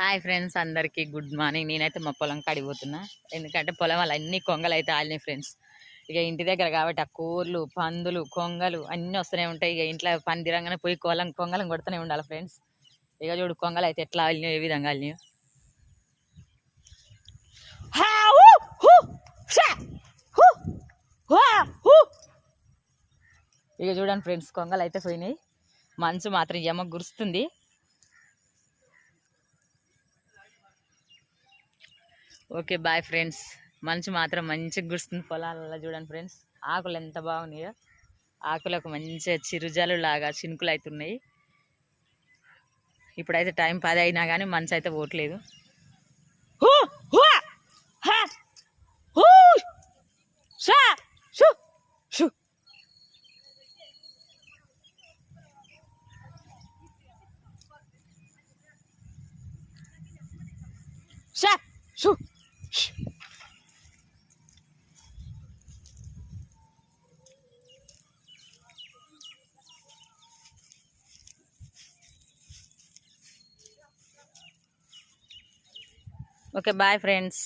Hi friends అందరికీ good morning. నేనైతే మా పొలం కాడికి ఎందుకంటే పొలం వల్ల అన్ని కొంగలు అయితే ఆలినాయి ఫ్రెండ్స్. ఇక ఇంటి దగ్గర కాబట్టి ఆ కూరలు పందులు కొంగలు అన్నీ వస్తూనే ఉంటాయి. ఇక ఇంట్లో పని తిరంగానే పోయి కొలం కొంగలం కొడుతూనే ఉండాలి ఫ్రెండ్స్. ఇక చూడు కొంగలు అయితే ఎట్లా ఆలినాయో ఏ విధంగా ఆలినాయో. ఇక చూడండి ఫ్రెండ్స్ కొంగలు అయితే పోయినాయి. మంచు మాత్రం యమ గురుస్తుంది. Okay bye friends. మంచు మాత్రం మంచిగా గుర్స్తుంది పొలాలలో చూడండి ఫ్రెండ్స్. ఆకులు ఎంత బాగున్నాయో. ఆకులకు మంచిగా చిరుజాలు లాగా చినుకులు అవుతున్నాయి ఇప్పుడైతే టైం పది అయినా కానీ మంచు అయితే పోవట్లేదు. Who, okay bye friends